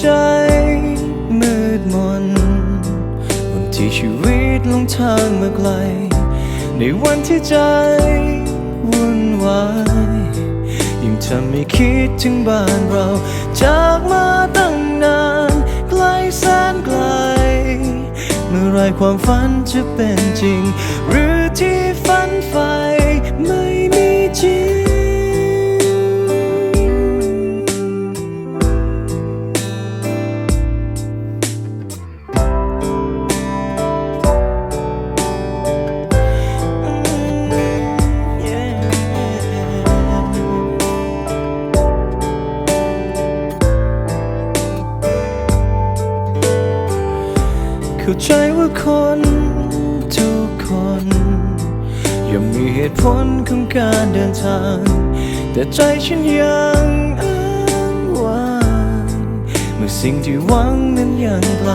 ใจมืดมนวันที่ชีวิตลงทางมาไกล ในวันที่ใจวุ่นวายยิ่งทำให้คิดถึงบ้านเรา จากมาตั้งนานไกลแสนไกล เมื่อไรความฝันจะเป็นจริง หรือที่ฝันไฟไม่ เหตุผลของการเดินทาง แต่ใจฉันยังอ้างว้างเมื่อสิ่งที่หวังนั้นยังไกล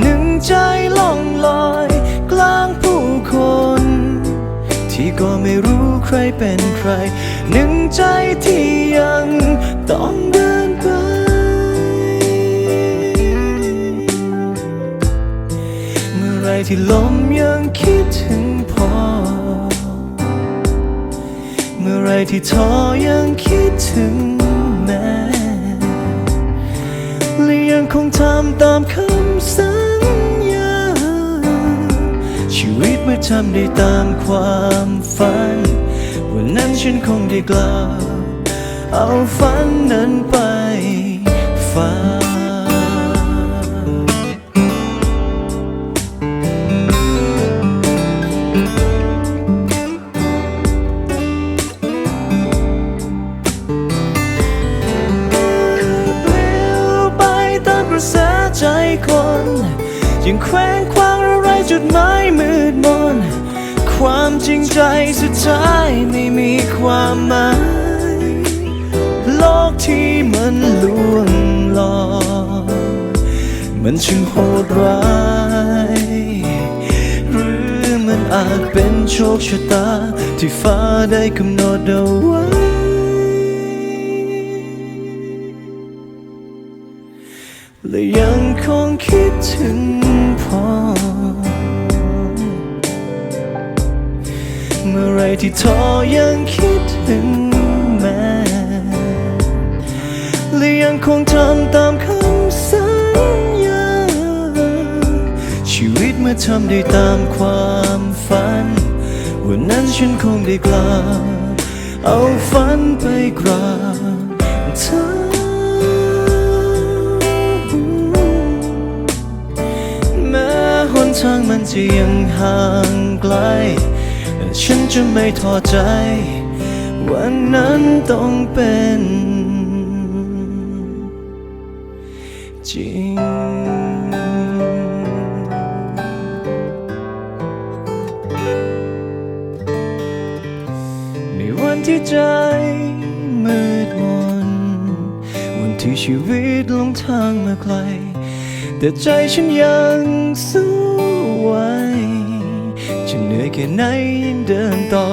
หนึ่งใจล่องลอย กลางผู้คน ที่ก็ไม่รู้ใครเป็นใคร หนึ่งใจที่ยังต้องเดินไปเมื่อไรที่ลมยังคิดถึง ไรที่ท้อยังคิดถึงแม่และยังคงทำตามคำสัญญา ชีวิตเมื่อทำได้ตามความฝัน วันนั้นฉันคงได้กล่าวเอาฝันนั้นไปฝัน ยังแคว้งคว้างอะไรจุดหมายมืดมน ความจริงใจสุดท้ายไม่มีความหมาย โลกที่มันลวงหลอกมันช่างโหดร้ายหรือมันอาจเป็นโชคชะตา ที่ฟ้าได้กำหนดเอาไว้และยังคงคิดถึง เมื่อไรที่ท้อยังคิดถึงแม่และยังคงทำตามคำสัญญา ชีวิตเมื่อทำได้ตามความฝัน วันนั้นฉันคงได้กล่าเอาฝันไปกราบเธอแม้หนทางมันจะยังห่างไกล ฉันจะไม่ท้อใจ วันนั้นต้องเป็น จริงในวันที่ใจมืดมนวันที่ชีวิตลงทางมาไกล แต่ใจฉันยังสู้ไหว แค่ไหนยังเดินต่อ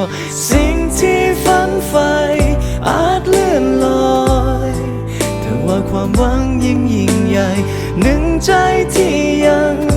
สิ่งที่ฝันใฝ่อาจเลื่อนลอยแต่ว่าความหวังยิ่งยิ่งใหญ่ หนึ่งใจที่ยังต้อง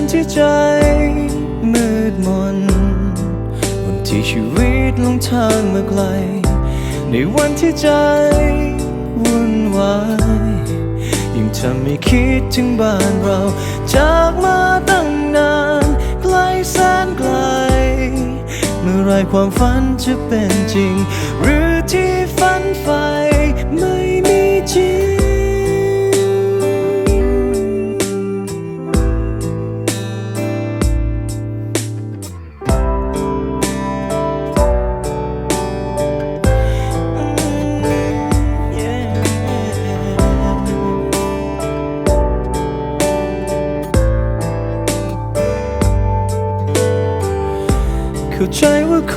ในวันที่ใจมืดมนวันที่ชีวิตลงทางมาไกล ในวันที่ใจวุ่นวายยิ่งทำให้คิดถึงบ้านเรา จากมาตั้งนานไกลแสนไกล เมื่อไรความฝันจะเป็นจริง หรือที่ฝันไฟ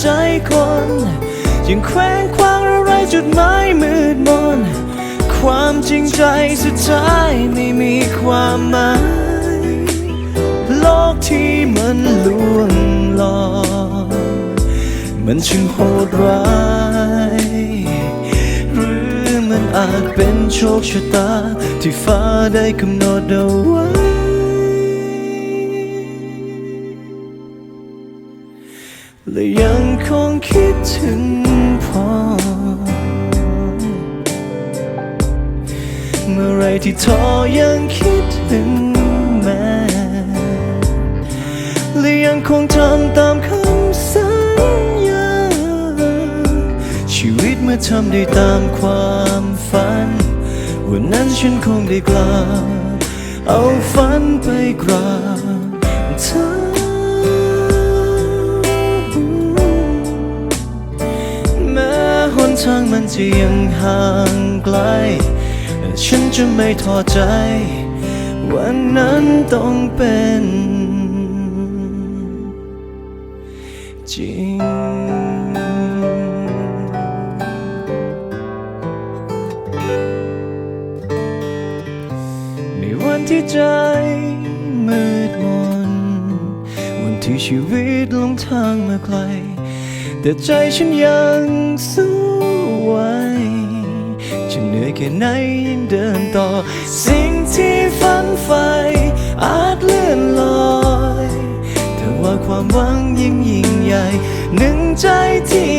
ใจคนยังแคว้งคว้างอะไรจุดหมายมืดมน ความจริงใจสุดท้ายไม่มีความหมาย โลกที่มันลวงหลอกมันช่างโหดร้ายหรือมันอาจเป็นโชคชะตาที่ฟ้าได้กำหนดเอาไว้ ถึงพ่อเมื่อไรที่ท้อยังคิดถึงแม่และยังคงทำตามคำสัญญา ชีวิตเมื่อทำได้ตามความฝัน วันนั้นฉันคงได้กล่าเอาฝันไปกราบเธอ ทางมันจะยังห่างไกล ฉันจะไม่ท้อใจ วันนั้นต้องเป็น จริงในวันที่ใจมืดมนวันที่ชีวิตลงทางมาไกล แต่ใจฉันยังสู้ ไหวจะเหนื่อยแค่ไหนยังเดินต่อ สิ่งที่ฝันใฝ่อาจเลื่อนลอย แต่ว่าความหวังยิ่งยิ่งใหญ่ หนึ่งใจที่